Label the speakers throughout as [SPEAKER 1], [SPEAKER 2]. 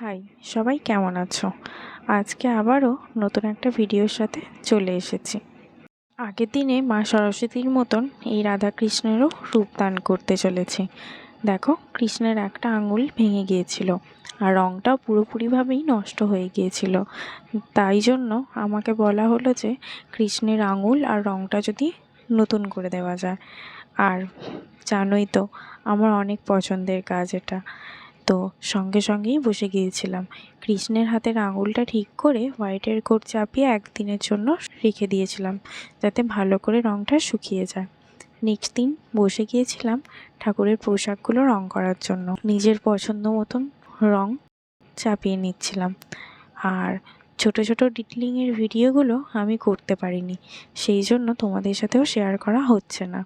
[SPEAKER 1] High, সবাই কেমন আছো? আজকে আবারও নতুন একটা ভিডিওর সাথে চলে এসেছি। আগের দিনে মা সরস্বতীর মতন এই রাধাকৃষ্ণেরও রূপদান করতে চলেছি। দেখো, কৃষ্ণের একটা আঙুল ভেঙে গিয়েছিল আর রঙটাও পুরোপুরিভাবেই নষ্ট হয়ে গিয়েছিল। তাই জন্য আমাকে বলা হলো যে, কৃষ্ণের আঙুল আর রঙটা যদি নতুন করে দেওয়া যায়। আর জানোই তো, আমার অনেক পছন্দের কাজ এটা। তো সঙ্গে সঙ্গেই বসে গিয়েছিলাম। কৃষ্ণের হাতের আঙুলটা ঠিক করে হোয়াইটের কোট চাপিয়ে একদিনের জন্য রেখে দিয়েছিলাম, যাতে ভালো করে রঙটা শুকিয়ে যায়। নেক্সট দিন বসে গিয়েছিলাম ঠাকুরের পোশাকগুলো রং করার জন্য। নিজের পছন্দ মতন রং চাপিয়ে নিচ্ছিলাম। আর ছোট ছোট ডিটেলিংয়ের ভিডিওগুলো আমি করতে পারিনি, সেই জন্য তোমাদের সাথেও শেয়ার করা হচ্ছে না।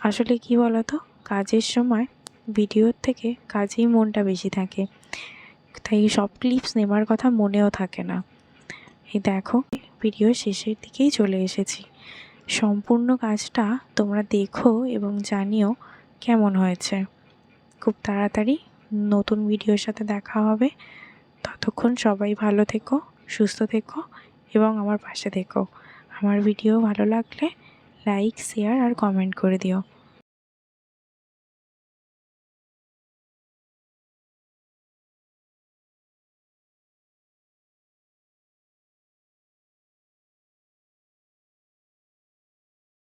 [SPEAKER 1] আসলে কি বলতো, কাজের সময় ভিডিওর থেকে কাজেই মনটা বেশি থাকে। তাই সব ক্লিপস নেবার কথা মনেও থাকে না। এই দেখো ভিডিও শেষের দিকেই চলে এসেছি। সম্পূর্ণ কাজটা তোমরা দেখো এবং জানিও কেমন হয়েছে। খুব তাড়াতাড়ি নতুন ভিডিওর সাথে দেখা হবে। ততক্ষণ সবাই ভালো থেকো, সুস্থ থেকো এবং আমার পাশে থেকো। আমার ভিডিও ভালো লাগলে লাইক শেয়ার আর কমেন্ট করে দিও।